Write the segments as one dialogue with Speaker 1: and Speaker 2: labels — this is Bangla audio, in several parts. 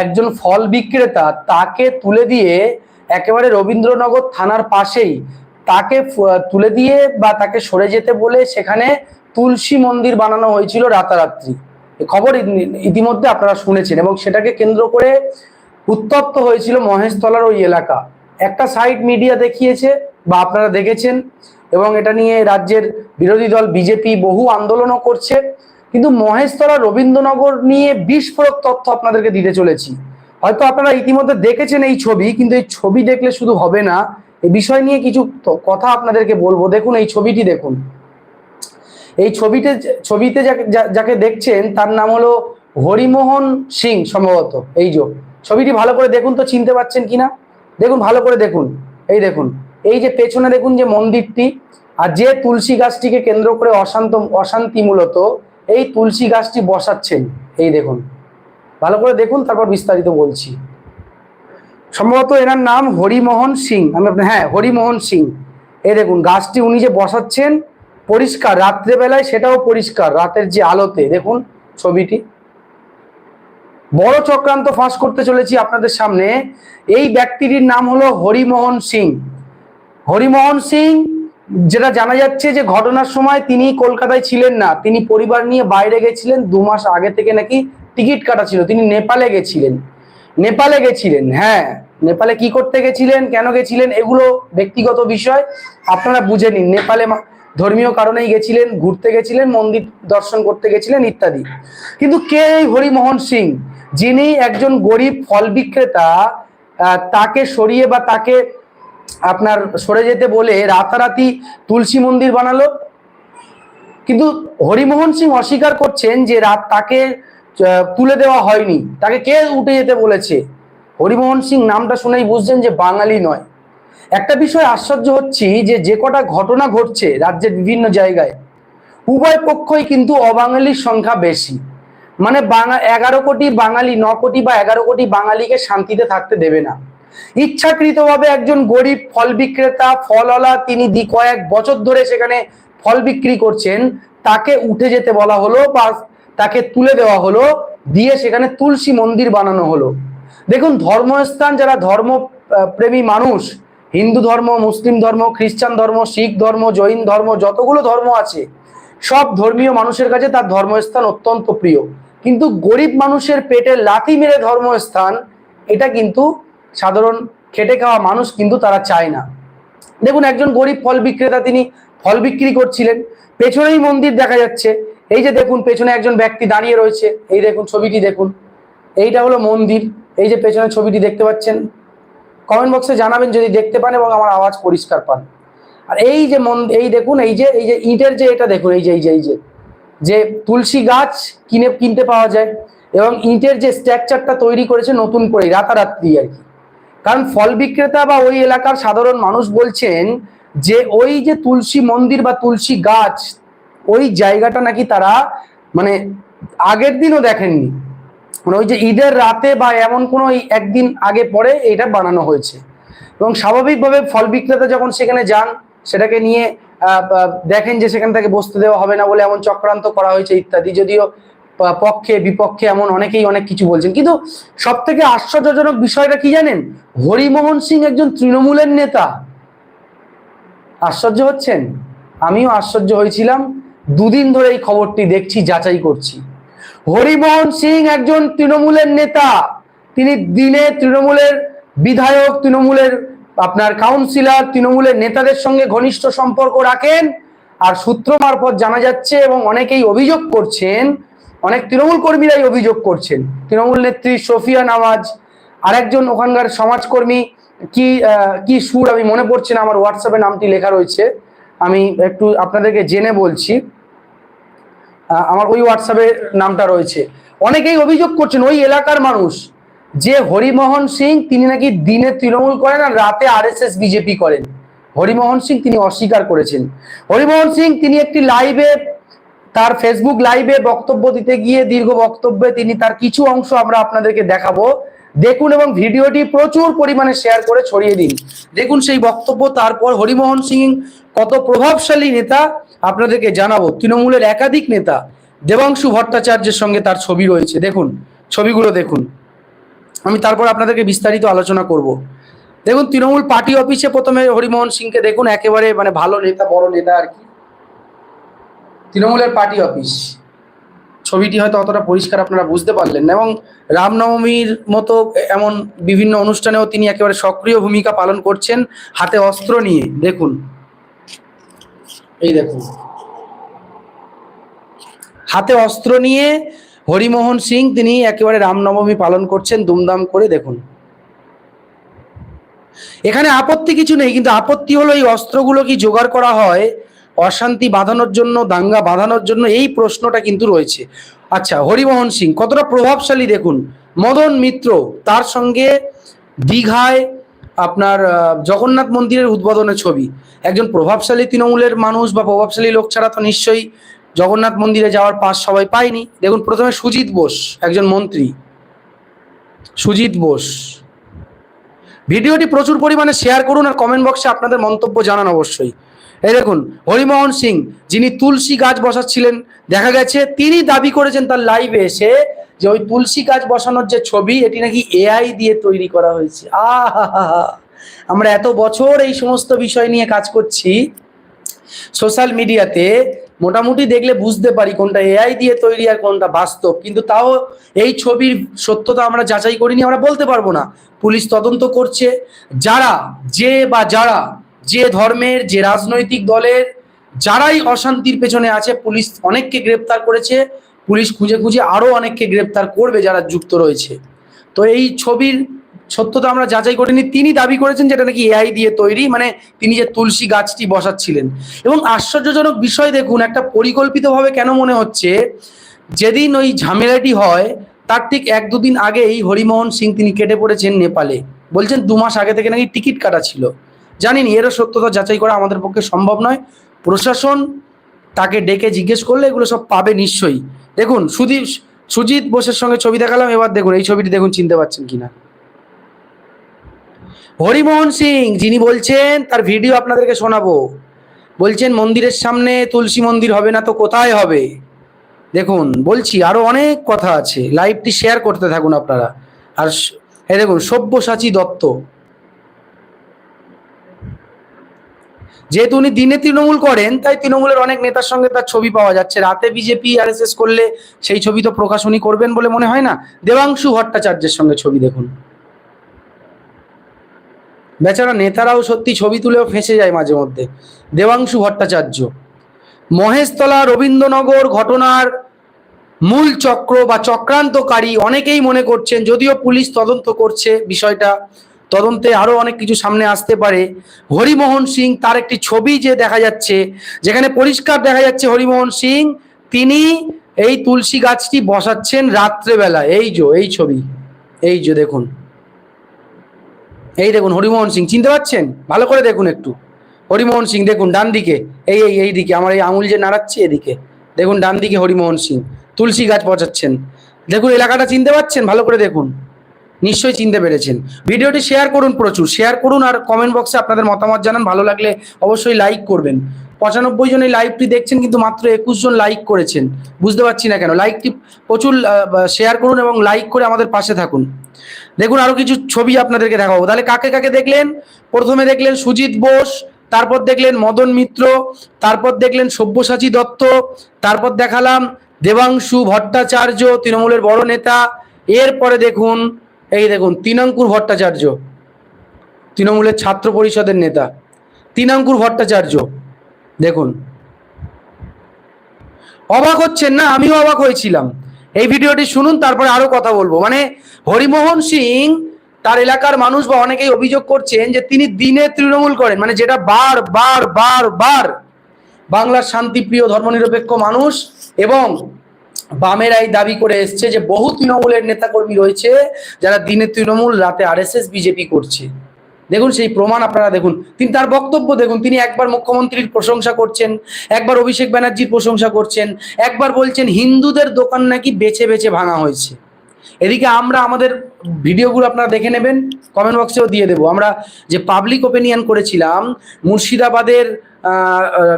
Speaker 1: একজন ফল বিক্রেতা তাকে তুলে দিয়ে একেবারে রবীন্দ্রনগর থানার পাশেই তাকে তুলে দিয়ে বা তাকে সরে যেতে বলে সেখানে তুলসী মন্দির বানানো হয়েছিল রাতারাত্রি। খবর ইতিমধ্যে আপনারা শুনেছেন এবং সেটাকে কেন্দ্র করে উত্তপ্ত হয়েছিল মহেশতলার ওই এলাকা। একটা সাইড মিডিয়া দেখিয়েছে বা আপনারা দেখেছেন এবং এটা নিয়ে রাজ্যের বিরোধী দল, বিজেপি বহু আন্দোলনও করছে। কিন্তু মহেশতলা রবীন্দ্রনগর নিয়ে বিস্ফোরক তথ্য আপনাদেরকে দিতে চলেছি। হয়তো আপনারা ইতিমধ্যে দেখেছেন এই ছবি, কিন্তু এই ছবি দেখলে শুধু হবে না এই বিষয় নিয়ে কিছু কথা আপনাদেরকে বলব। দেখুন, এই ছবিটি দেখুন। এই ছবিতে ছবিতে যাকে দেখছেন, তার নাম হলো হরিমোহন সিং সম্ভবত। এই যে, ছবিটি ভালো করে দেখুন তো, চিনতে পারছেন কিনা? দেখুন, ভালো করে দেখুন। এই দেখুন, এই যে পেছনে দেখুন যে মন্দিরটি, আর যে তুলসী গাছটিকে কেন্দ্র করে অশান্ত অশান্তি মূলত এই তুলসী গাছটি বসাচ্ছেন। এই দেখুন। ভালো করে দেখুন, তারপর বিস্তারিত বলছি। সম্ভবত এনার নাম হরিমোহন সিং। আমি আপনার হ্যাঁ হরিমোহন সিং। এই দেখুন, গাছটি উনি যে বসাচ্ছেন, পরিষ্কার। রাত্রেবেলায় সেটাও পরিষ্কার, রাতের যে আলোতে। দেখুন ছবিটি। বড় চক্রান্ত ফাঁস করতে চলেছি আপনাদের সামনে। এই ব্যক্তিটির নাম হলো হরিমোহন সিং। হরিমোহন সিং যেটা জানা যাচ্ছে যে ঘটনার সময় তিনি কলকাতায় ছিলেন না, তিনি পরিবার নিয়ে বাইরে গেছিলেন, দু মাস আগে থেকে নাকি টিকিট কাটা ছিল, তিনি নেপালে গেছিলেন। নেপালে গেছিলেন হ্যাঁ নেপালে কি করতে গেছিলেন, কেন গেছিলেন, এগুলো ব্যক্তিগত বিষয়, আপনারা বুঝে নিন, নেপালে ধর্মীয় কারণেই গেছিলেন, ঘুরতে গেছিলেন, মন্দির দর্শন করতে গেছিলেন, ইত্যাদি। কিন্তু কে এই হরিমোহন সিং, যিনি একজন গরিব ফল বিক্রেতা তাকে সরিয়ে বা তাকে আপনার সরে যেতে বলে রাতারাতি তুলসী মন্দির বানালো। কিন্তু হরিমোহন সিং অস্বীকার করছেন যে রাত তাকে তুলে দেওয়া হয়নি। তাকে কে উঠে যেতে বলেছে? হরিমোহন সিং নামটা শুনেই বুঝছেন যে বাঙালি নয়। একটা বিষয় আশ্চর্য হচ্ছি যে যে কটা ঘটনা ঘটছে রাজ্যের বিভিন্ন জায়গায়, উভয় পক্ষই কিন্তু অবাঙালির সংখ্যা বেশি। মানে বাঙা এগারো কোটি বাঙালি, ন কোটি বা এগারো কোটি বাঙালিকে শান্তিতে থাকতে দেবে না। ইচ্ছাকৃতভাবে একজন গরিব ফল বিক্রেতা, ফলওয়ালা তিনি দি কয়েক বছর ধরে সেখানে ফল বিক্রি করছেন, তাকে উঠে যেতে বলা হলো বা তাকে তুলে দেওয়া হলো, দিয়ে সেখানে তুলসী মন্দির বানানো হলো। দেখুন, ধর্মস্থান যারা ধর্ম প্রেমী মানুষ, হিন্দু ধর্ম, মুসলিম ধর্ম, খ্রিস্টান ধর্ম, শিখ ধর্ম, জৈন ধর্ম, যতগুলো ধর্ম আছে, সব ধর্মীয় মানুষের কাছে তার ধর্মস্থান অত্যন্ত প্রিয়। কিন্তু গরিব মানুষের পেটে লাথি মেরে ধর্মস্থান, এটা কিন্তু সাধারণ খেটে খাওয়া মানুষ কিন্তু তারা চায় না। দেখুন, একজন গরিব ফল বিক্রেতা তিনি ফল বিক্রি করছিলেন, পেছনেই মন্দির দেখা যাচ্ছে। এই যে দেখুন, পেছনে একজন ব্যক্তি দাঁড়িয়ে রয়েছে। এই দেখুন, ছবিটি দেখুন। এইটা হলো মন্দির। এই যে পেছনে ছবিটি দেখতে পাচ্ছেন। কমেন্ট বক্সে জানাবেন যদি দেখতে পান এবং আমার আওয়াজ পরিষ্কার পান। আর এই যে মন, এই দেখুন, এই যে এই যে ইটের যে, এটা দেখুন, এই যে এই যে এই যে যে তুলসী গাছ কিনে, কিনতে পাওয়া যায়। এবং ইটের যে স্ট্রাকচারটা তৈরি করেছে নতুন করে রাতারাত্রি আর কি। কারণ ফল বিক্রেতা বা ওই এলাকার সাধারণ মানুষ বলছেন যে ওই যে তুলসী মন্দির বা তুলসী গাছ, ওই জায়গাটা নাকি তারা মানে আগের দিনও দেখেননি। মানে ওই যে ঈদের রাতে বা এমন কোনো একদিন আগে পরে এটা বানানো হয়েছে। এবং স্বাভাবিকভাবে ফল বিক্রেতা যখন সেখানে যান, সেটাকে নিয়ে দেখেন যে সেখান থেকে বসতে দেওয়া হবে না বলে এমন চক্রান্ত করা হয়েছে ইত্যাদি। যদিও পক্ষে, বিপক্ষে এমন অনেকেই অনেক কিছু বলছেন। কিন্তু সব থেকে আশ্চর্যজনক বিষয়টা কি জানেন? হরিমোহন সিং একজন তৃণমূলের নেতা। আশ্চর্য হচ্ছেন? আমিও আশ্চর্য হয়েছিলাম। দুদিন ধরে এই খবরটি দেখছি, যাচাই করছি। হরিমোহন সিং একজন তৃণমূলের নেতা। তিনি দিনে তৃণমূলের বিধায়ক, তৃণমূলের আপনার কাউন্সিলর তৃণমূলের নেতাদের সঙ্গে ঘনিষ্ঠ সম্পর্ক রাখেন। আর সূত্র মারফত জানা যাচ্ছে এবং অনেকেই অভিযোগ করছেন অনেক তৃণমূল কর্মীরাই অভিযোগ করছেন। তৃণমূল নেত্রী সফিয়া নামাজ, আরেকজন ওখানকার সমাজকর্মী, কি কি সুর আমি মনে পড়ছে না, আমার হোয়াটসঅ্যাপে নামটি লেখা রয়েছে। আমি একটু আপনাদেরকে জেনে বলছি। আমার ওই হোয়াটসঅ্যাপে নামটা রয়েছে। অনেকেই অভিযোগ করছেন, ওই এলাকার মানুষ যে হরিমোহন সিং, তিনি নাকি দিনে তৃণমূল করেন আর রাতে আরএসএস, বিজেপি করেন। হরিমোহন সিং তিনি অস্বীকার করেছেন। হরিমোহন সিং তিনি একটি লাইভে তার ফেসবুক লাইভে বক্তব্য দিতে গিয়ে দীর্ঘ বক্তব্যে তিনি তার কিছু অংশ আমরা আপনাদেরকে দেখাবো। দেখুন এবং ভিডিওটি প্রচুর পরিমাণে শেয়ার করে ছড়িয়ে দিন। দেখুন সেই বক্তব্য, তারপর হরিমোহন সিং কত প্রভাবশালী নেতা আপনাদেরকে জানাব। তৃণমূলের একাধিক নেতা, দেবাংশু ভট্টাচার্যের সঙ্গে তার ছবি রয়েছে। দেখুন, ছবিগুলো দেখুন। আমি তারপর আপনাদেরকে বিস্তারিত আলোচনা করব। দেখুন, তৃণমূল পার্টি অফিসে প্রথমে হরিমোহন সিংকে দেখুন, একেবারে মানে ভালো নেতা, বড় নেতা আর কি। তৃণমূলের পার্টি অফিস। ছবিটি হয়তো অতটা পরিষ্কার আপনারা বুঝতে পারলেন এবং রামনবমীর মতো এমন বিভিন্ন অনুষ্ঠানেও তিনি একেবারে সক্রিয় ভূমিকা পালন করছেন হাতে অস্ত্র নিয়ে। দেখুন। এই দেখুন। হাতে অস্ত্র নিয়ে হরিমোহন সিং তিনি একেবারে রামনবমী পালন করছেন, দুমদাম করে দেখুন। এখানে আপত্তি কিছু নেই, কিন্তু আপত্তি হলো এই অস্ত্রগুলো কি জোগাড় করা হয়? অশান্তি বাঁধানোর জন্য, দাঙ্গা বাঁধানোর জন্য এই প্রশ্নটা কিন্তু রয়েছে। আচ্ছা হরিমোহন সিং, কতটা প্রভাবশালী দেখুন? মদন মিত্র, তার সঙ্গে দীঘায় আপনার জগন্নাথ মন্দিরের উদ্বোধনের ছবি। একজন প্রভাবশালী তৃণমূলের মানুষ বা প্রভাবশালী লোক ছাড়া তো নিশ্চয়ই জগন্নাথ মন্দিরে যাওয়ার পাস সবাই পায়নি। দেখুন, প্রথমে সুজিত বোস, একজন মন্ত্রী। সুজিত বোস। ভিডিওটি প্রচুর পরিমাণে শেয়ার করুন আর কমেন্ট বক্সে আপনাদের মন্তব্য জানান অবশ্যই। এই দেখুন, হরিমোহন সিং, যিনি তুলসী গাছ বসাচ্ছিলেন, দেখা গেছে তিনি দাবি করেছেন তার লাইভে এসে যে ওই তুলসী গাছ বসানোর যে ছবি, এটি নাকি এআই দিয়ে তৈরি করা হয়েছে। আহা আমরা এত বছর এই সমস্ত বিষয় নিয়ে কাজ করছি সোশ্যাল মিডিয়াতে মোটামুটি দেখলে বুঝতে পারি কোনটা এআই দিয়ে তৈরি আর কোনটা বাস্তব, কিন্তু তাও এই ছবির সত্যতা আমরা যাচাই করিনি, আমরা বলতে পারব না। পুলিশ তদন্ত করছে, যারা, যে বা যারা যে ধর্মের, যে রাজনৈতিক দলের যারাই অশান্তির পেছনে আছে, পুলিশ অনেককে গ্রেপ্তার করেছে। পুলিশ খুঁজে খুঁজে আরও অনেককে গ্রেপ্তার করবে যারা যুক্ত রয়েছে। তো এই ছবির সত্যতা আমরা যাচাই করিনি। তিনি দাবি করেছেন যেটা নাকি এআই দিয়ে তৈরি মানে তিনি যে তুলসী গাছটি বসাচ্ছিলেন। এবং আশ্চর্যজনক বিষয় দেখুন, একটা পরিকল্পিতভাবে কেন মনে হচ্ছে, যেদিন ওই ঝামেলাটি হয়, তার ঠিক এক দুদিন আগেই হরিমোহন সিং তিনি কেটে পড়েছেন নেপালে। বলছেন দু মাস আগে থেকে নাকি টিকিট কাটা ছিল। জানিনি, এরও সত্যতা যাচাই করা আমাদের পক্ষে সম্ভব নয়। প্রশাসন তাকে ডেকে জিজ্ঞেস করলে এগুলো সব পাবে নিশ্চয়ই। দেখুন, সুদীপ, সুজিত বোসের সঙ্গে ছবি দেখালাম, এবার দেখুন, এই ছবিটি দেখুন, চিনতে পারছেন কিনা। হরিমোহন সিং, যিনি বলছেন, তার ভিডিও আপনাদেরকে শোনাবো। বলছেন, মন্দিরের সামনে তুলসী মন্দির হবে না তো কোথায় হবে? দেখুন, বলছি আরও অনেক কথা আছে। লাইভটি শেয়ার করতে থাকুন আপনারা। আর এই দেখুন, সব্যসাচী দত্ত। যেহেতু উনি দিনে তৃণমূল করেন, তাই তৃণমূলের অনেক নেতার সঙ্গে তার ছবি পাওয়া যাচ্ছে। রাতে বিজেপি আর করলে সেই ছবি তো প্রকাশ উনি করবেন বলে মনে হয় না? দেবাংশু ভট্টাচার্যের সঙ্গে ছবি দেখুন। বেচারা নেতারাও সত্যি ছবি তুলেও ফেঁসে যায় মাঝে মধ্যে। দেবাংশু ভট্টাচার্য। মহেশতলা রবীন্দ্রনগর ঘটনার মূল চক্র বা চক্রান্তকারী অনেকেই মনে করছেন, যদিও পুলিশ তদন্ত করছে বিষয়টা। তদন্তে আরও অনেক কিছু সামনে আসতে পারে। হরিমোহন সিং তার একটি ছবি যে দেখা যাচ্ছে, যেখানে পরিষ্কার দেখা যাচ্ছে হরিমোহন সিং, তিনি এই তুলসী গাছটি বসাচ্ছেন রাত্রেবেলা। এই যে, এই ছবি, এই যে দেখুন। এই দেখুন হরিমোহন সিং, চিনতে পারছেন? ভালো করে দেখুন একটু। হরিমোহন সিং, দেখুন ডান দিকে, এই এই এই দিকে, আমার এই আঙুল যে নাড়াচ্ছে এদিকে। দেখুন ডান দিকে হরিমোহন সিং, তুলসী গাছ পচাচ্ছেন দেখুন, এলাকাটা চিনতে পারছেন? ভালো করে দেখুন। নিশ্চয়ই চিনতে পেরেছেন। ভিডিওটি শেয়ার করুন প্রচুর। শেয়ার করুন আর কমেন্ট বক্সে আপনাদের মতামত জানান। ভালো লাগলে অবশ্যই লাইক করবেন। পঁচানব্বই জন এই লাইভটি দেখছেন কিন্তু মাত্র একুশ জন লাইক করেছেন। বুঝতে পারছি না কেন। লাইকটি প্রচুর শেয়ার করুন এবং লাইক করে আমাদের পাশে থাকুন। দেখুন আরও কিছু ছবি আপনাদেরকে দেখাবো। তাহলে কাকে কাকে দেখলেন? প্রথমে দেখলেন সুজিত বোস, তারপর দেখলেন মদন মিত্র, তারপর দেখলেন সব্যসাচী দত্ত, তারপর দেখালাম দেবাংশু ভট্টাচার্য, তৃণমূলের বড় নেতা। এরপরে দেখুন এই দেখুন, তিনাঙ্কুর ভট্টাচার্য, তৃণমূলের ছাত্র পরিষদের নেতা। তিনাঙ্কুর ভট্টাচার্য, দেখুন। অবাক হচ্ছেন না? আমিও অবাক হয়েছিলাম। এই ভিডিওটি শুনুন, তারপরে আরও কথা বলব। মানে হরিমোহন সিং তার এলাকার মানুষ বা অনেকেই অভিযোগ করছেন যে তিনি দিনে তৃণমূল করেন। মানে যেটা বার বার বার বার বাংলার শান্তিপ্রিয়, ধর্মনিরপেক্ষ মানুষ এবং বামেরাই দাবি করে এসছে যে বহু তৃণমূলের নেতাকর্মী রয়েছে যারা দিনে তৃণমূল, রাতে আরএসএস, বিজেপি করছে। দেখুন সেই প্রমাণ আপনারা দেখুন। তিনি তার বক্তব্য দেখুন। তিনি একবার মুখ্যমন্ত্রীর প্রশংসা করছেন, একবার অভিষেক ব্যানার্জির প্রশংসা করছেন, একবার বলছেন হিন্দুদের দোকান নাকি বেছে বেছে ভাঙা হয়েছে। এদিকে আমরা আমাদের ভিডিওগুলো আপনারা দেখে নেবেন কমেন্ট বক্সেও দিয়ে দেবো। আমরা যে পাবলিক ওপিনিয়ন করেছিলাম, মুর্শিদাবাদের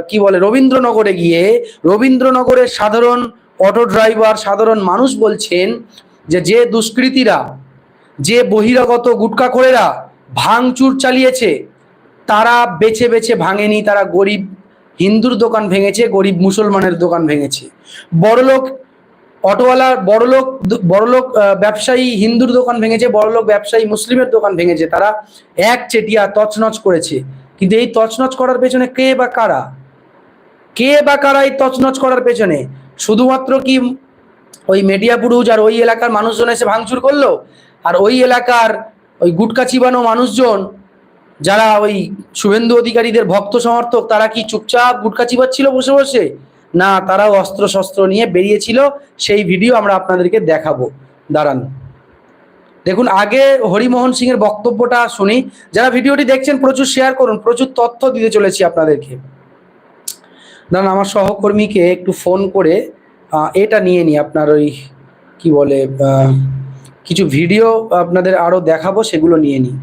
Speaker 1: কি বলে, রবীন্দ্রনগরে গিয়ে রবীন্দ্রনগরের সাধারণ অটো ড্রাইভার, সাধারণ মানুষ বলছেন যে যে দুষ্কৃতীরা, যে বহিরাগত গুটকাখোরেরা ভাঙচুর চালিয়েছে, তারা বেছে বেছে ভাঙেনি, তারা গরিব হিন্দুর দোকান ভেঙেছে, গরিব মুসলমানের দোকান ভেঙেছে। বড়লোক অটোওয়ালা, বড়লোক বড়লোক ব্যবসায়ী হিন্দুর দোকান ভেঙেছে, বড়লোক ব্যবসায়ী মুসলিমের দোকান ভেঙেছে, তারা এক চেটিয়া তছনছ করেছে। কিন্তু এই তছনছ করার পেছনে কে বা কারা? কে বা কারা এই তছনছ করার পেছনে? শুধুমাত্র কি ওই মেডিয়া পুরুষ আর ওই এলাকার মানুষজন এসে ভাঙচুর করল? আর ওই এলাকার ওই গুটকা চিবানো মানুষজন, যারা ওই শুভেন্দু অধিকারীদের ভক্ত সমর্থক, তারা কি চুপচাপ গুটকা চিবাচ্ছিল বসে বসে? না, তারাও অস্ত্র শস্ত্র নিয়ে বেরিয়েছিল। সেই ভিডিও আমরা আপনাদেরকে দেখাবো। দাঁড়ান। দেখুন, আগে হরিমোহন সিং এর বক্তব্যটা শুনি। যারা ভিডিওটি দেখছেন, প্রচুর শেয়ার করুন, প্রচুর তথ্য দিতে চলেছি আপনাদেরকে। দাঁড়ান, আমার সহকর্মীকে একটু ফোন করে এটা নিয়ে নি আপনার ওই কি বলে কিছু ভিডিও আপনাদের আরও দেখাবো, সেগুলো নিয়ে নিই।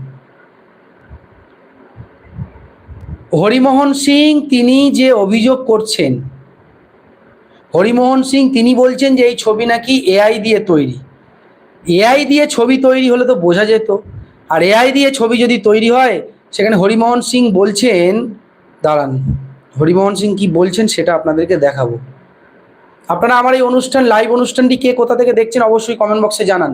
Speaker 1: হরিমোহন সিং, তিনি যে অভিযোগ করছেন, হরিমোহন সিং, তিনি বলছেন যে এই ছবি নাকি এআই দিয়ে তৈরি। এআই দিয়ে ছবি তৈরি হলে তো বোঝা যেত। আর এআই দিয়ে ছবি যদি তৈরি হয়, সেখানে হরিমোহন সিং বলছেন, দাঁড়ান। হরিমোহন সিং কি বলছেন সেটা আপনাদেরকে দেখাবো। আপনারা আমার এই অনুষ্ঠান লাইভ অনুষ্ঠানটি কে কোথা থেকে দেখছেন অবশ্যই কমেন্ট বক্সে জানান।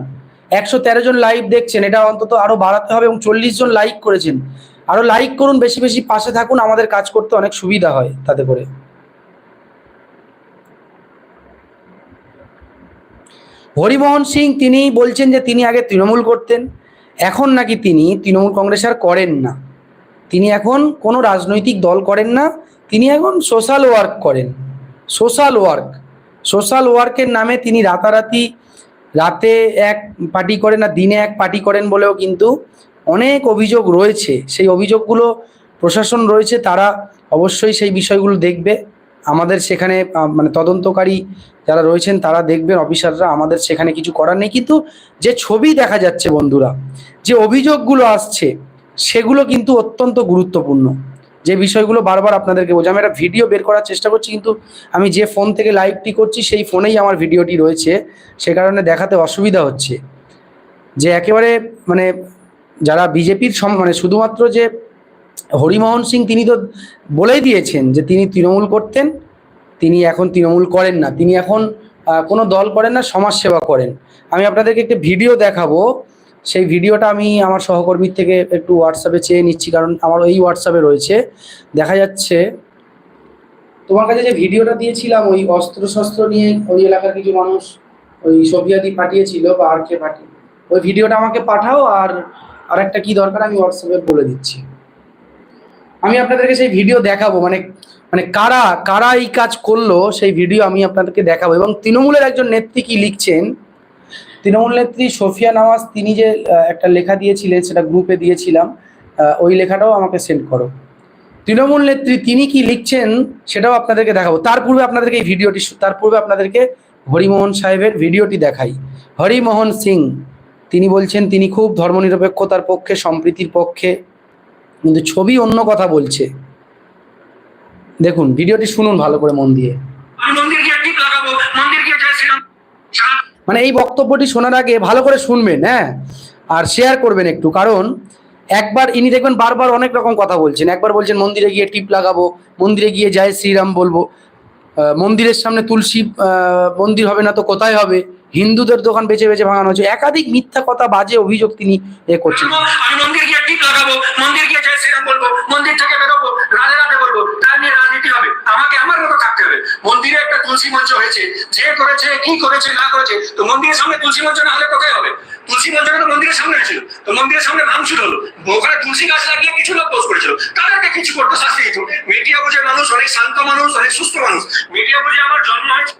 Speaker 1: একশো তেরো জন লাইভ দেখছেন, এটা অন্তত আরও বাড়াতে হবে এবং চল্লিশ জন লাইক করেছেন। আরও লাইক করুন, বেশি বেশি পাশে থাকুন, আমাদের কাজ করতে অনেক সুবিধা হয় তাতে করে। হরিমোহন সিং তিনি বলছেন যে তিনি আগে তৃণমূল করতেন, এখন নাকি তিনি তৃণমূল কংগ্রেস আর করেন না। তিনি এখন কোনো রাজনৈতিক দল করেন না তিনি এখন সোশ্যাল ওয়ার্ক করেন। সোশ্যাল ওয়ার্ক সোশ্যাল ওয়ার্কের নামে তিনি রাতারাতি রাতে এক পার্টি করেন আর দিনে এক পার্টি করেন বলেও কিন্তু অনেক অভিযোগ রয়েছে। সেই অভিযোগগুলো প্রশাসন রয়েছে, তারা অবশ্যই সেই বিষয়গুলো দেখবে। আমাদের সেখানে মানে তদন্তকারী যারা রয়েছেন তারা দেখবেন, অফিসাররা আমাদের সেখানে কিছু করার নেই। কিন্তু যে ছবি দেখা যাচ্ছে বন্ধুরা, যে অভিযোগগুলো আসছে, সেগুলো কিন্তু অত্যন্ত গুরুত্বপূর্ণ। যে বিষয়গুলো বারবার আপনাদেরকে বলছি, আমি একটা ভিডিও বের করার চেষ্টা করছি, কিন্তু আমি যে ফোন থেকে লাইভটি করছি, সেই ফোনেই আমার ভিডিওটি রয়েছে। সে কারণে দেখাতে অসুবিধা হচ্ছে। যে একেবারে মানে যারা বিজেপির মানে শুধুমাত্র যে হরিমোহন সিং, তিনি তো বলেই দিয়েছেন যে তিনি তৃণমূল করতেন, তিনি এখন তৃণমূল করেন না। তিনি এখন কোনো দল করেন না, সমাজসেবা করেন। আমি আপনাদেরকে একটি ভিডিও দেখাবো। সেই ভিডিওটা আমি আমার সহকর্মীর থেকে একটু হোয়াটসঅ্যাপে চেয়ে নিচ্ছি, কারণ আমার এই হোয়াটসঅ্যাপে রয়েছে। দেখা যাচ্ছে, তোমার কাছে যে ভিডিওটা দিয়েছিলাম, ওই অস্ত্র শস্ত্র নিয়ে ওই এলাকার কিছু মানুষ ওই সফিয়াদি পাঠিয়েছিল বা আর কে পাঠিয়ে, ওই ভিডিওটা আমাকে পাঠাও আর আর একটা কি দরকার আমি হোয়াটসঅ্যাপে বলে দিচ্ছি। আমি আপনাদেরকে সেই ভিডিও দেখাবো মানে মানে কারা কারা এই কাজ করল সেই ভিডিও আমি আপনাদেরকে দেখাবো। এবং তৃণমূলের একজন নেত্রী কি লিখছেন তৃণমূল নেত্রী সোফিয়া নওয়াজ, তিনি যে একটা লেখা দিয়েছিলেন, সেটা গ্রুপে দিয়েছিলাম ওই লেখাটাও আমাকে সেন্ড করো। তৃণমূল নেত্রী, তিনি কি লিখছেন, সেটাও আপনাদেরকে দেখাবো। তার পূর্বে আপনাদেরকে এই ভিডিওটি, তার পূর্বে আপনাদেরকে হরিমোহন সাহেবের ভিডিওটি দেখাই। হরিমোহন সিং, তিনি বলছেন, তিনি খুব ধর্মনিরপেক্ষতার পক্ষে, সম্প্রীতির পক্ষে, কিন্তু ছবি অন্য কথা বলছে। দেখুন, ভিডিওটি শুনুন ভালো করে, মন দিয়ে
Speaker 2: আমি মন্দির গিয়ে টিপ লাগাবো মন্দির গিয়ে জয় শ্রীরাম সারা
Speaker 1: মানে এই বক্তব্যটি শোনার আগে ভালো করে শুনবেন হ্যাঁ? আর শেয়ার করবেন একটু, কারণ একবার ইনি দেখবেন বারবার অনেক রকম কথা বলছেন। একবার বলছেন, মন্দিরে গিয়ে টিপ লাগাবো, মন্দিরে গিয়ে জয় শ্রীরাম বলব। মন্দিরের সামনে তুলসী মন্দির হবে না তো কোথায় হবে? হিন্দুদের দোকান বেছে বেছে ভাঙানো হচ্ছে একাধিক মিথ্যা কথা, বাজে অভিযোগ তিনি এ করছেন।
Speaker 2: মন্দির একটা তুলসী মঞ্চ হয়েছে, যে করেছে, কি করেছে, না করেছে, তো মন্দিরের সামনে তুলসী মঞ্চ না হলে কোথায় হবে? তুলসী মঞ্চটা মন্দিরের সামনে ছিল তো মন্দিরের সামনে ভাঙচুর হলো। তুলসী গাছ লাগিয়ে কিছু লোক পোস্ট করেছিল। কিছু করতে শাস্তি দিত মিডিয়া বুঝে মানুষ, অনেক শান্ত মানুষ, অনেক সুস্থ মানুষ। মিডিয়া বুঝে আমার জন্ম হয়েছে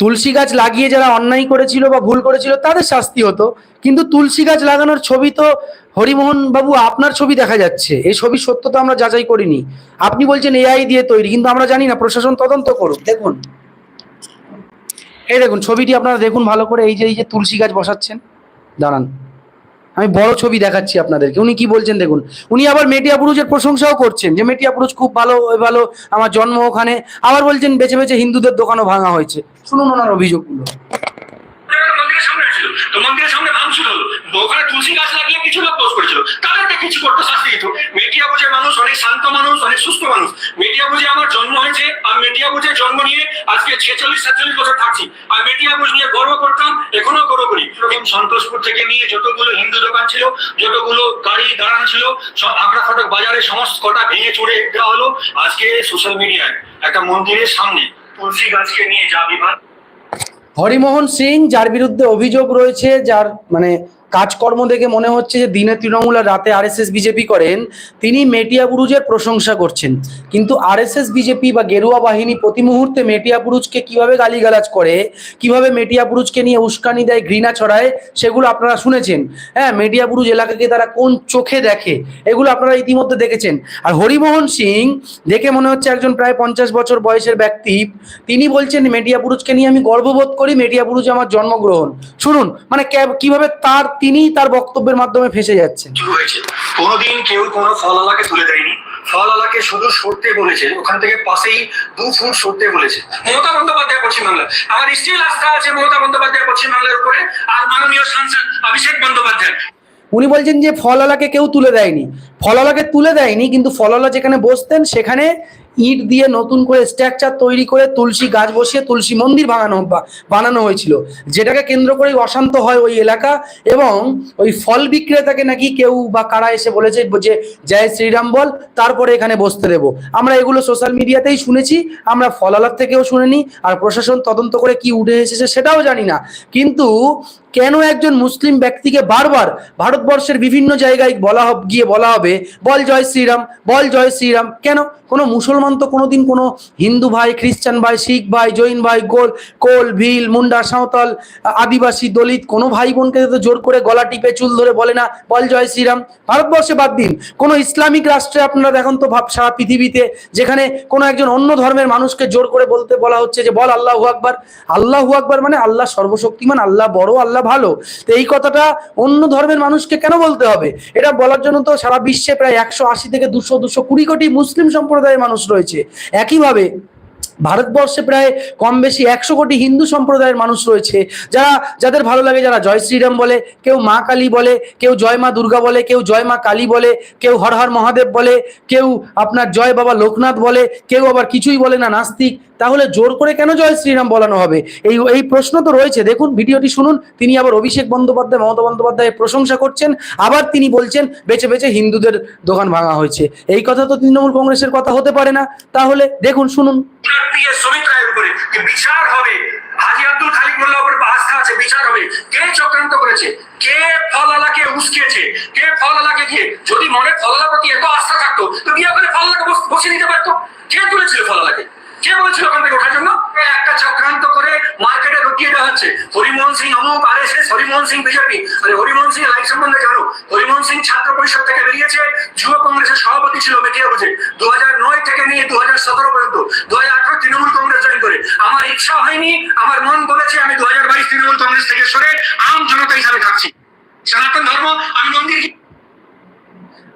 Speaker 1: তুলসী গাছ লাগিয়ে যারা অন্যায় করেছিল বা ভুল করেছিল, তাদের শাস্তি হতো। কিন্তু তুলসী গাছ লাগানোর ছবি তো হরিমোহন বাবু, আপনার ছবি দেখা যাচ্ছে। এই ছবির সত্য তো আমরা যাচাই করিনি। আপনি বলছেন এআই দিয়ে তৈরি, কিন্তু আমরা জানি না, প্রশাসন তদন্ত করুক। দেখুন। এই দেখুন, ছবিটি আপনারা দেখুন ভালো করে। এই যে এই যে তুলসী গাছ বসাচ্ছেন। দাঁড়ান। আমি বড় ছবি দেখাচ্ছি আপনাদেরকে। উনি কি বলছেন দেখুন, উনি আবার মেটিয়া পুরুষের প্রশংসাও করছেন যে মেটিয়া পুরুষ খুব ভালো ভালো, আমার জন্ম ওখানে। আবার বলছেন বেছে বেছে হিন্দুদের দোকানও ভাঙা হয়েছে। শুনুন ওনার অভিযোগগুলো।
Speaker 2: মন্দিরের সামনে ভাঙচুর হলো ওখানে তুলসী গাছ লাগিয়ে কিছু লোক পোস্ট করেছিল। তাদেরকে কিছু করতে শাস্তি দিত। মেটিয়া বুঝে মানুষ, অনেক শান্ত মানুষ, অনেক সুস্থ মানুষ। মেটিয়া বুঝে আমার জন্ম হয়েছে আমি মেটিয়া বুঝে জন্ম নিয়ে আজকে ছেচল্লিশ, সাতচল্লিশ বছর থাকছি। আমি মেটিয়া বুঝ নিয়ে গর্ব করতাম, এখনও গর্ব করি। এরকম সন্তোষপুর থেকে নিয়ে যতগুলো হিন্দু দোকান ছিল, যতগুলো গাড়ি দাঁড়ানো ছিল আগ্রা ফটক বাজারে সমস্ত কটা ভেঙে চড়ে দেওয়া হলো। আজকে সোশ্যাল মিডিয়ায় একটা মন্দিরের সামনে তুলসী গাছকে নিয়ে যা বিভাগ
Speaker 1: হরিমোহন সিং যার বিরুদ্ধে অভিযোগ রয়েছে যার মানে কাজকর্ম দেখে মনে হচ্ছে যে দিনে তৃণমূল আর রাতে আরএসএস বিজেপি করেন, তিনি মেটিয়া বুরুজের প্রশংসা করছেন। কিন্তু আরএসএস বিজেপি বা গেরুয়া বাহিনী প্রতি মুহূর্তে মেটিয়া বুরুজকে কীভাবে গালিগালাজ করে, কীভাবে মেটিয়া বুরুজকে নিয়ে উস্কানি দেয়, ঘৃণা ছড়ায়, সেগুলো আপনারা শুনেছেন। হ্যাঁ মেটিয়া বুরুজ এলাকাকে তারা কোন চোখে দেখে, এগুলো আপনারা ইতিমধ্যে দেখেছেন। আর হরিমোহন সিং, দেখে মনে হচ্ছে একজন প্রায় পঞ্চাশ বছর বয়সের ব্যক্তি, তিনি বলছেন, মেটিয়া বুরুজকে নিয়ে আমি গর্ববোধ করি, মেটিয়া বুরুজ আমার জন্মগ্রহণ। শুনুন মানে কীভাবে তার তিনি তার বক্তব্যের মাধ্যমে ফেসে যাচ্ছেন।
Speaker 2: হয়েছে? কোনোদিন কেউ কোনো ফলালাকে তুলে দেয়নি ফলালাকে শুধু সরতে বলেছে। ওখান থেকে পাশেই দু ফুট সরতে বলেছে। মমতা বন্দ্যোপাধ্যায় পশ্চিমবাংলা আমার স্টিল আস্থা আছে মমতা বন্দ্যোপাধ্যায় পশ্চিমবাংলার উপরে। আর মাননীয় সাংসদ অভিষেক বন্দ্যোপাধ্যায়।
Speaker 1: উনি বলছেন যে ফলালাকে কেউ তুলে দেয়নি। ফলালাকে তুলে দেয়নি কিন্তু ফলালা যেখানে বসতেন সেখানে ইট দিয়ে নতুন করে স্ট্রাকচার তৈরি করে তুলসী গাছ বসিয়ে তুলসী মন্দির বা- বানানো হয়েছিল। যেটাকে কেন্দ্র করেই অশান্ত হয় ওই এলাকা এবং ওই ফল বিক্রেতাকে নাকি কেউ বা কারা এসে বলেছে যে, জয় শ্রীরাম বল, তারপরে এখানে বসতে দেবো। আমরা এগুলো সোশ্যাল মিডিয়াতেই শুনেছি, আমরা ফলালার থেকেও শুনিনি, আর প্রশাসন তদন্ত করে কি উঠে এসেছে সেটাও জানি না। কিন্তু কেন একজন মুসলিম ব্যক্তিকে বারবার ভারতবর্ষের বিভিন্ন জায়গায় বলা গিয়ে বলা হবে, বল জয় শ্রীরাম, বল জয় শ্রীরাম, কেন? কোনো মুসলমান তো কোনোদিন কোনো হিন্দু ভাই, খ্রিস্টান ভাই, শিখ ভাই, জৈন ভাই, গোল, কোল, ভিল, মুন্ডা, সাঁওতাল, আদিবাসী, দলিত, কোনো ভাই বোনকে তো জোর করে গলা টিপে চুল ধরে বলে না, বল জয় শ্রীরাম। ভারতবর্ষে বাদ দিন। কোনো ইসলামিক রাষ্ট্রে আপনারা দেখুন তো ভাব, সারা পৃথিবীতে যেখানে কোনো একজন অন্য ধর্মের মানুষকে জোর করে বলতে বলা হচ্ছে যে, বল আল্লাহু আকবার। আল্লাহু আকবার মানে আল্লাহ সর্বশক্তিমান, আল্লাহ বড়, আল্লাহ ভালো। তো এই কথাটা অন্য ধর্মের মানুষকে কেন বলতে হবে? এটা বলার জন্য তো সারা বিশ্বে প্রায় একশো আশি থেকে দুশো দুশো কুড়ি কোটি মুসলিম সম্প্রদায়ের মানুষ রয়েছে। একইভাবে ভারতবর্ষে প্রায় কম বেশি একশো কোটি হিন্দু সম্প্রদায়ের মানুষ রয়েছে। যারা, যাদের ভালো লাগে যারা জয় শ্রীরাম বলে, কেউ মা কালী বলে, কেউ জয় মা দুর্গা বলে, কেউ জয় মা কালী বলে, কেউ হর হর মহাদেব বলে, কেউ আপনার জয় বাবা লোকনাথ বলে, কেউ আবার কিছুই বলে না নাস্তিক। তাহলে জোর করে কেন জয় শ্রীরাম বলানো হবে? এই এই প্রশ্ন তো রয়েছে। দেখুন, ভিডিওটি শুনুন। তিনি আবার অভিষেক বন্দ্যোপাধ্যায়, মমতা বন্দ্যোপাধ্যায়ের প্রশংসা করছেন। আবার তিনি বলছেন, বেছে বেছে হিন্দুদের দোকান ভাঙা হয়েছে। এই কথা তো তৃণমূল কংগ্রেসের কথা হতে পারে না। তাহলে দেখুন, শুনুন।
Speaker 2: প্রিয় শ্রমিক রায়ের উপরে যে বিচার হবে। হাজি আব্দুল খালিক মোল্লা উপরে আস্থা আছে, বিচার হবে। কে চক্রান্ত করেছে? কে ফলালাকে উস্কেছে? কে ফলালাকে দিয়ে যদি মনে ফলালার প্রতি এত আস্থা থাকতো, তো গিয়ে করে ফলালাকে বসে নিতে পারতো। কে তুলেছিল ফলালাকে? কে বলেছিল ওখান থেকে ওঠার জন্য? একটা চক্রান্ত করে মার্কেটে রুটিয়ে দেওয়া হচ্ছে। হরিমোহন সিং অমুক আর এস হরিমোহন সিং বিজেপি। আরে হরিমোহন সিং লাইফ সম্বন্ধে জানো? হরিমোহন সিং ছাত্র পরিষদ থেকে বেরিয়েছে। যুব কংগ্রেসের সভাপতি ছিল বেটিয়া বুঝে। দু নয় থেকে নিয়ে দু হাজার সতেরো পর্যন্ত। দু হাজার আঠারো তৃণমূল কংগ্রেস জয়েন করে। আমার ইচ্ছা হয়নি, আমার মন বলেছে আমি দু হাজার বাইশ তৃণমূল কংগ্রেস থেকে সরে আম জনতা হিসাবে থাকছি। সনাতন ধর্ম, আমি মন্দির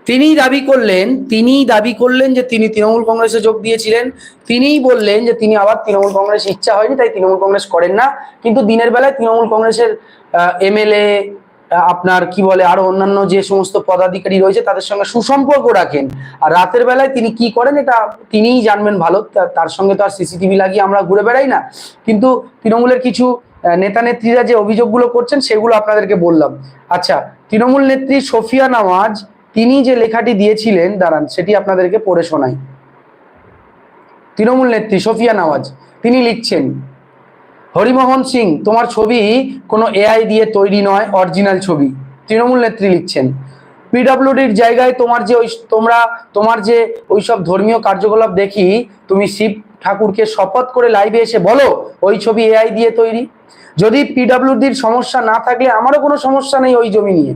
Speaker 1: তিনিই দাবি করলেন, তিনিই দাবি করলেন যে তিনি তৃণমূল কংগ্রেসে যোগ দিয়েছিলেন। তিনিই বললেন যে তিনি আবার তৃণমূল কংগ্রেস, ইচ্ছা হয়নি, তাই তৃণমূল কংগ্রেস করেন না। কিন্তু দিনের বেলায় তৃণমূল কংগ্রেসের এমএলএ আপনার কি বলে, আরও অন্যান্য যে সমস্ত পদাধিকারী রয়েছে, তাদের সঙ্গে সুসম্পর্ক রাখেন। আর রাতের বেলায় তিনি কি করেন, এটা তিনিই জানবেন ভালো তার সঙ্গে তো আর সিসিটিভি লাগিয়ে আমরা ঘুরে বেড়াই না। কিন্তু তৃণমূলের কিছু নেতা নেত্রীরা যে অভিযোগগুলো করছেন, সেগুলো আপনাদেরকে বললাম। আচ্ছা তৃণমূল নেত্রী সোফিয়া নামাজ তিনি যে লেখাটি দিয়েছিলেন, দাঁড়ান, সেটি আপনাদেরকে পড়ে শোনাই। তৃণমূল নেত্রী সোফিয়া নওয়াজ, তিনি লিখছেন, হরিমোহন সিং, তোমার ছবি কোনো এআই দিয়ে তৈরি নয়, অরিজিনাল ছবি। তৃণমূল নেত্রী লিখছেন, পিডাব্লিউডির জায়গায় তোমার যে ওই, তোমরা, তোমার যে ওইসব ধর্মীয় কার্যকলাপ দেখি, তুমি শিব ঠাকুরকে শপথ করে লাইভে এসে বলো, ওই ছবি এআই দিয়ে তৈরি? যদি পিডাব্লিউডির সমস্যা না থাকলে আমারও কোনো সমস্যা নেই ওই জমি নিয়ে।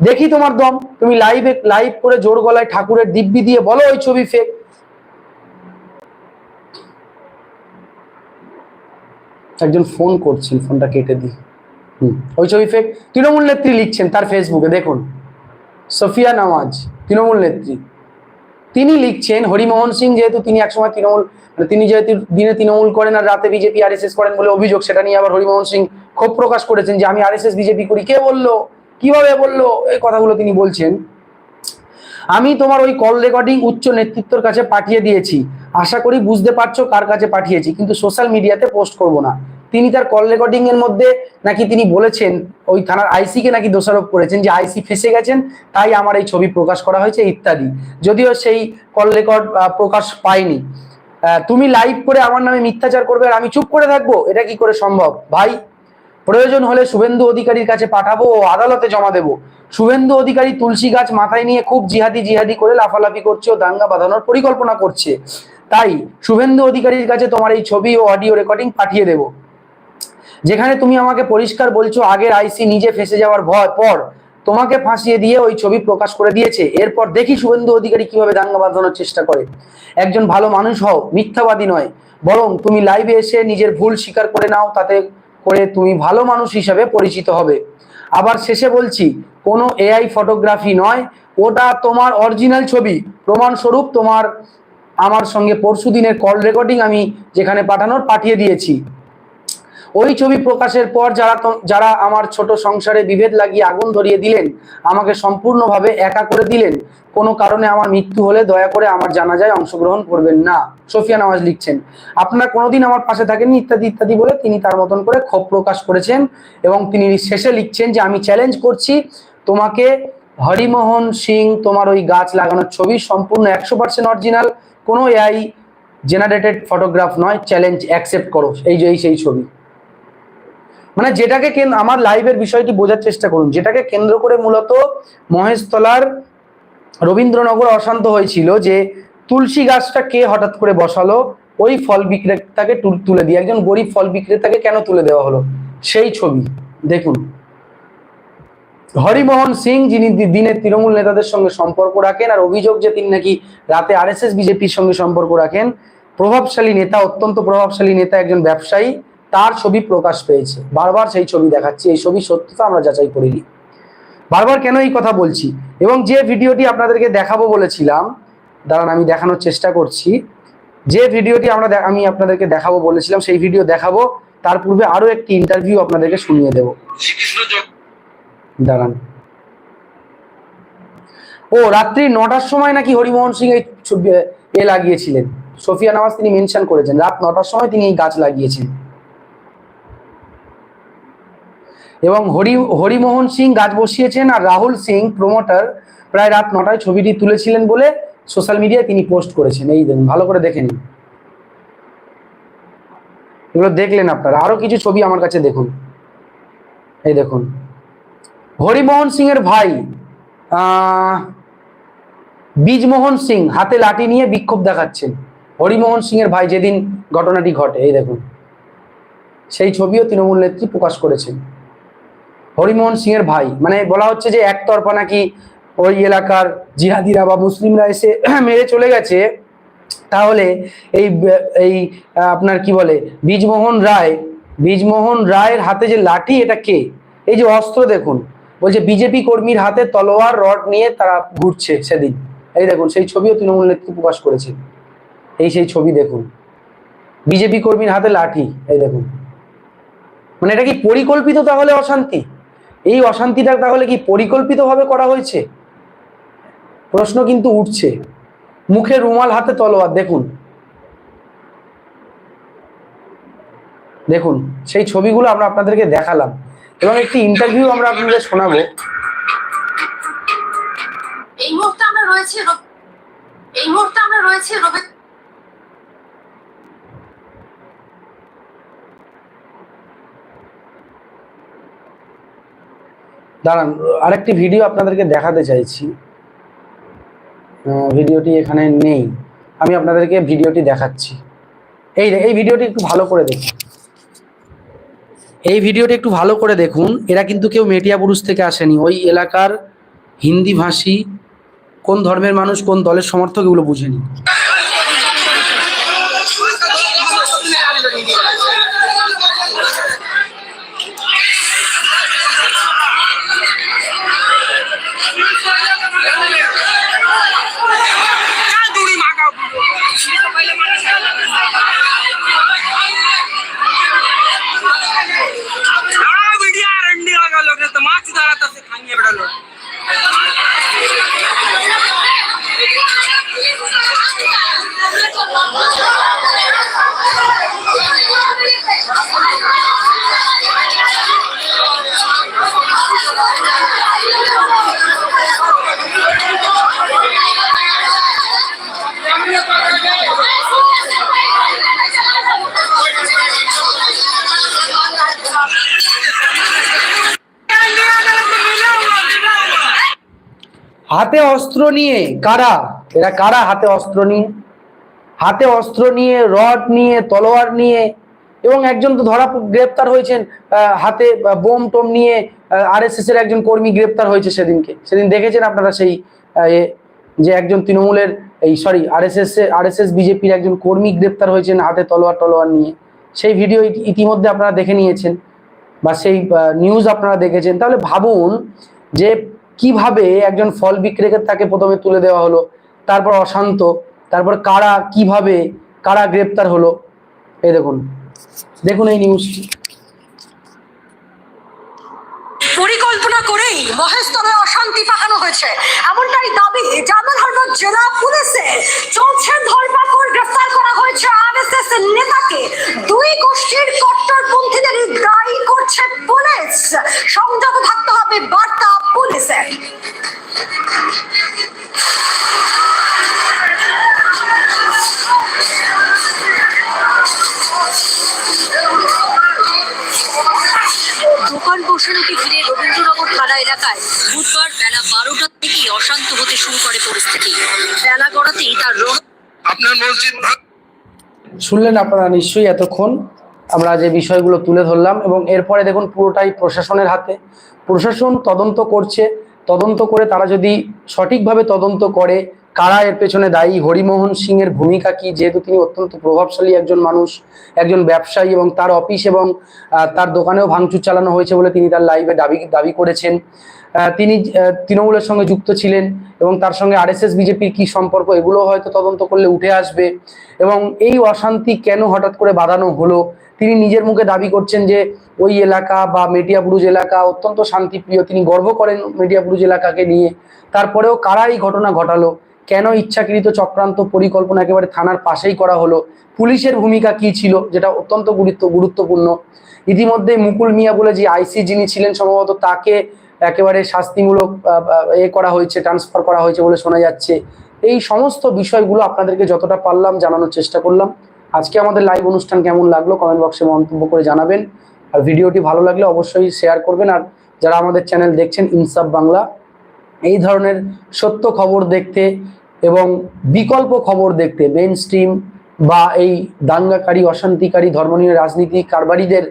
Speaker 1: দেখি তোমার দম। তুমি লাইভে লাইভ করে জোর গলায় ঠাকুরের দিব্যি দিয়ে বলো ওই ছবি ফেক একজন ফোন করছেন ফোনটা কেটে দিই। হুম, ওই ছবি ফেক তৃণমূল নেত্রী লিখছেন তার ফেসবুকে দেখুন। সফিয়া নামাজ তৃণমূল নেত্রী। তিনি লিখছেন, হরিমোহন সিং যেহেতু তিনি একসময় তৃণমূল মানে তিনি যেহেতু দিনে তৃণমূল করেন আর রাতে বিজেপি আর করেন বলে অভিযোগ, সেটা নিয়ে আবার হরিমোহন সিং ক্ষোভ প্রকাশ করেছেন যে আমি আর বিজেপি করি। কে বলল? কীভাবে বলল এই কথাগুলো তিনি বলছেন? আমি তোমার ওই কল রেকর্ডিং উচ্চ নেতৃত্বর কাছে পাঠিয়ে দিয়েছি। আশা করি বুঝতে পারছ কার কাছে পাঠিয়েছি, কিন্তু সোশ্যাল মিডিয়াতে পোস্ট করব না। তিনি তার কল রেকর্ডিং এর মধ্যে নাকি তিনি বলেছেন, ওই থানার আইসি কে নাকি দোষারোপ করেছেন যে আইসি ফেসে গেছেন, তাই আমার এই ছবি প্রকাশ করা হয়েছে ইত্যাদি। যদিও সেই কল রেকর্ড প্রকাশ পায়নি তুমি লাইভ করে আমার নামে মিথ্যাচার করবে আর আমি চুপ করে থাকব? এটা কি করে সম্ভব? ভাই প্রয়োজন হলে শুভেন্দু অধিকারীর কাছে পাঠাবো ও আদালতে জমা দেবো। শুভেন্দু অধিকারী তুলসী গাছ মাথায় নিয়ে খুব জিহাদি জিহাদি করে লাফালাফি করছে ও দাঙ্গা বাঁধানোর পরিকল্পনা করছে। তাই শুভেন্দু অধিকারীর কাছে তোমার এই ছবি ও অডিও রেকর্ডিং পাঠিয়ে দেবো। যেখানে তুমি আমাকে পরিষ্কার বলছো, আগের আইসি নিজে ফেসে যাওয়ার ভয়, পর তোমাকে ফাঁসিয়ে দিয়ে ওই ছবি প্রকাশ করে দিয়েছে। এরপর দেখি শুভেন্দু অধিকারী কীভাবে দাঙ্গা বাঁধানোর চেষ্টা করে। একজন ভালো মানুষ হও, মিথ্যাবাদী নয়। বরং তুমি লাইভে এসে নিজের ভুল স্বীকার করে নাও, তাতে করে তুমি ভালো মানুষ হিসাবে পরিচিত হবে। আবার শেষে বলছি, কোনো এআই ফটোগ্রাফি নয়, ওটা তোমার অরিজিনাল ছবি। প্রমাণস্বরূপ তোমার, আমার সঙ্গে পরশু দিনের কল রেকর্ডিং আমি যেখানে পাঠানোর পাঠিয়ে দিয়েছি। ওই ছবি প্রকাশের পর যারা যারা আমার ছোট সংসারে বিভেদ লাগিয়ে আগুন ধরিয়ে দিলেন, আমাকে সম্পূর্ণভাবে একা করে দিলেন, কোনো কারণে আমার মৃত্যু হলে দয়া করে আমার জানাজায় অংশগ্রহণ করবেন না, সোফিয়া নওয়াজ লিখছেন। আপনারা কোনোদিন আমার পাশে থাকেননি, ইত্যাদি ইত্যাদি বলে তিনি তার মতন করে ক্ষোভ প্রকাশ করেছেন এবং তিনি শেষে লিখছেন যে, আমি চ্যালেঞ্জ করছি, তোমাকে হরিমোহন সিং তোমার ওই গাছ লাগানোর ছবি সম্পূর্ণ একশো পার্সেন্ট অরিজিনাল কোনো এআই জেনারেটেড ফটোগ্রাফ নয় চ্যালেঞ্জ অ্যাকসেপ্ট করো। এই যে সেই ছবি। মানে যেটাকে আমার লাইভের বিষয়টি বোঝার চেষ্টা করুন। যেটাকে কেন্দ্র করে মূলত মহেশতলার রবীন্দ্রনগর অশান্ত হয়েছিল যে তুলসী গাছটা কে হঠাৎ করে বসালো? ওই ফল বিক্রেতাকে তুল- দিয়ে। একজন গরিব ফল বিক্রেতাকে কেন তুলে দেওয়া হলো? সেই ছবি। দেখুন। হরিমোহন সিং, যিনি দিনে তৃণমূল নেতাদের সঙ্গে সম্পর্ক রাখেন আর অভিযোগ যে তিনি নাকি রাতে আরএসএস বিজেপির সঙ্গে সম্পর্ক রাখেন, প্রভাবশালী নেতা, অত্যন্ত প্রভাবশালী নেতা, একজন ব্যবসায়ী। তার ছবি প্রকাশ পেয়েছে। বারবার সেই ছবি দেখাচ্ছি এই ছবি সত্যতা আমরা যাচাই করিনি। বারবার কেন এই কথা বলছি? এবং যে ভিডিওটি আপনাদেরকে দেখাবো বলেছিলাম দাঁড়ান আমি দেখানোর চেষ্টা করছি যে ভিডিওটি আমরা আমি আপনাদেরকে দেখাবো বলেছিলাম সেই ভিডিও দেখাবো তার পূর্বে আরও একটি ইন্টারভিউ আপনাদেরকে শুনিয়ে দেবো। দাঁড়ান। ও রাত্রি নটার সময় নাকি হরিমোহন সিং এই ছবি এ লাগিয়েছিলেন? সোফিয়া নওয়াজ তিনি মেনশন করেছেন। রাত নটার সময় তিনি এই গাছ লাগিয়েছেন। এবং হরি, হরিমোহন সিং গাছ বসিয়েছেন আর রাহুল সিং প্রমোটার প্রায় রাত নটায় ছবিটি তুলেছিলেন বলে সোশ্যাল মিডিয়ায় তিনি পোস্ট করেছেন। এই দেখুন, ভালো করে দেখে নিন। এগুলো দেখলেন আপনারা। আরও কিছু ছবি আমার কাছে দেখুন। এই দেখুন। হরিমোহন সিং এর ভাই বীজমোহন সিং হাতে লাঠি নিয়ে বিক্ষোভ দেখাচ্ছেন। হরিমোহন সিং এর ভাই যেদিন ঘটনাটি ঘটে, এই দেখুন। সেই ছবিও তৃণমূল নেত্রী প্রকাশ করেছেন। হরিমোহন সিং এর ভাই। মানে বলা হচ্ছে যে একতরফা নাকি ওই এলাকার জিহাদিরা বা মুসলিমরা এসে মেরে চলে গেছে। তাহলে এই এই আপনার কি বলে, বীজমোহন রায়, বীজমোহন রায়ের হাতে যে লাঠি, এটা কে? এই যে অস্ত্র দেখুন, বলছে বিজেপি কর্মীর হাতে তলোয়ার, রড নিয়ে তারা ঘুরছে সেদিন। এই দেখুন, সেই ছবিও তৃণমূল নেত্রী প্রকাশ করেছে। এই সেই ছবি দেখুন। বিজেপি কর্মীর হাতে লাঠি, এই দেখুন। মানে এটা কি পরিকল্পিত তাহলে অশান্তি? এই অশান্তিটা তাহলে কি পরিকল্পিতভাবে করা হয়েছে? প্রশ্ন কিন্তু উঠছে। মুখে রুমাল, হাতে তলোয়ার, দেখুন। দেখুন, সেই ছবিগুলো আমরা আপনাদেরকে দেখালাম। এবং একটি ইন্টারভিউ আমরা আপনাদের শোনাবো।
Speaker 3: এই মুহূর্তে আমরা রয়েছি এই মুহূর্তে আমরা রয়েছি রবি
Speaker 1: দাঁড়ান, আরেকটি ভিডিও আপনাদেরকে দেখাতে চাইছি। ভিডিওটি এখানে নেই। আমি আপনাদেরকে ভিডিওটি দেখাচ্ছি। এই এই ভিডিওটি একটু ভালো করে দেখুন। এই ভিডিওটি একটু ভালো করে দেখুন। এরা কিন্তু কেউ মেটিয়া পুরুষ থেকে আসেনি। ওই এলাকার হিন্দি ভাষী কোন ধর্মের মানুষ, কোন দলের সমর্থক এগুলো বুঝেনি।
Speaker 4: নিয়ে বেরোলো
Speaker 1: হাতে অস্ত্র নিয়ে কারা? এরা কারা হাতে অস্ত্র নিয়ে? হাতে অস্ত্র নিয়ে, রড নিয়ে, তলোয়ার নিয়ে এবং একজন তো ধরা গ্রেপ্তার হয়েছেন হাতে বোম টোম নিয়ে আর এস এর একজন কর্মী গ্রেপ্তার হয়েছে সেদিনকে। সেদিন দেখেছেন আপনারা সেই যে একজন তৃণমূলের, এই সরি আর এস এস বিজেপির একজন কর্মী গ্রেপ্তার হয়েছেন হাতে তলোয়ার তলোয়ার নিয়ে। সেই ভিডিও ইতিমধ্যে আপনারা দেখে নিয়েছেন বা সেই নিউজ আপনারা দেখেছেন। তাহলে ভাবুন যে কীভাবে একজন ফল বিক্রেতাকে প্রথমে তুলে দেওয়া হলো? তারপর অশান্ত, তারপর কারা, কীভাবে, কারা গ্রেপ্তার হলো? এই দেখুন। দেখুন এই নিউজটি
Speaker 5: পরিকল্পনা করেই মহেশতলে অশান্তি পাকানো হয়েছে। এমনটাই দাবি জামালহরদ জেলা পুলিশে। চলছে ধরপাকড় গ্রেফতার করা হয়েছে আরএসএস নেতাকে। দুই গোষ্ঠীর কট্টরপন্থীদের দায়ী করছে পুলিশ। সংযত থাকতে হবে বার্তা পুলিশের
Speaker 6: দোকান বসানোকে ঘিরে রবীন্দ্রনগর থানা এলাকায় বুধবার বেলা বারোটা থেকেই অশান্ত হতে শুরু করে পরিস্থিতি। বেলা গড়াতেই তার
Speaker 2: আপনার মসজিদ
Speaker 1: শুনলেন আপনারা নিশ্চয়ই এতক্ষণ। আমরা যে বিষয়গুলো তুলে ধরলাম এবং এরপরে দেখুন পুরোটাই প্রশাসনের হাতে। প্রশাসন তদন্ত করছে। তদন্ত করে তারা যদি সঠিকভাবে তদন্ত করে কারা এর পেছনে দায়ী? হরিমোহন সিং এর ভূমিকা কি? যেহেতু তিনি অত্যন্ত প্রভাবশালী একজন মানুষ, একজন ব্যবসায়ী এবং তার অফিস এবং তার দোকানেও ভাঙচুর চালানো হয়েছে বলে তিনি তার লাইভে দাবি দাবি করেছেন। তিনি তৃণমূলের সঙ্গে যুক্ত ছিলেন এবং তার সঙ্গে আরএসএস, বিজেপির কি সম্পর্ক এগুলো হয়তো তদন্ত করলে উঠে আসবে। এবং এই অশান্তি কেন হঠাৎ করে বাঁধানো হলো? তিনি নিজের মুখে দাবি করছেন যে ওই এলাকা বা মেটিয়াবুরুজ এলাকা অত্যন্ত শান্তিপ্রিয়। তিনি গর্ব করেন মেটিয়াবুরুজ এলাকাকে নিয়ে। তারপরেও কারা এই ঘটনা ঘটালো? কেন ইচ্ছাকৃত চক্রান্ত পরিকল্পনা একেবারে থানার পাশেই করা হলো? পুলিশের ভূমিকা কি ছিল? যেটা অত্যন্ত গুরুত্ব, গুরুত্বপূর্ণ। ইতিমধ্যে মুকুল মিয়া বলে যে আইসি যিনি ছিলেন, সম্ভবত তাকে একেবারে শাস্তিমূলক এ করা হয়েছে ট্রান্সফার করা হয়েছে বলে শোনা যাচ্ছে। এই সমস্ত বিষয়গুলো আপনাদেরকে যতটা পারলাম জানানোর চেষ্টা করলাম। আজকে আমাদের লাইভ অনুষ্ঠান কেমন লাগল কমেন্ট বক্সে মন্তব্য করে জানাবেন। আর ভিডিওটি ভালো লাগলে অবশ্যই শেয়ার করবেন। আর যারা আমাদের চ্যানেল দেখছেন ইনসাফ বাংলা এই ধরনের সত্য খবর দেখতে এবং বিকল্প খবর দেখতে মেন স্ট্রিম বা এই দাঙ্গাকারী, অশান্তিকারী ধর্মনীয় রাজনীতি কারবারিদের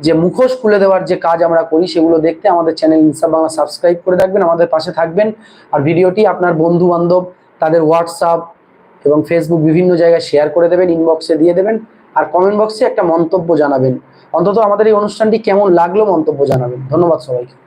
Speaker 1: যে মুখোশ খুলে দেওয়ার যে কাজ আমরা করি, সেগুলো দেখতে আমাদের চ্যানেল ইনসাফ বাংলা সাবস্ক্রাইব করে রাখবেন, আমাদের পাশে থাকবেন। আর ভিডিওটি আপনার বন্ধু বান্ধব তাদের হোয়াটসঅ্যাপ এবং ফেসবুক বিভিন্ন জায়গায় শেয়ার করে দেবেন ইনবক্সে দিয়ে দেবেন। আর কমেন্ট বক্সে একটা মন্তব্য জানাবেন। অন্তত আমাদের এই অনুষ্ঠানটি কেমন লাগল মন্তব্য জানাবেন। ধন্যবাদ সবাইকে।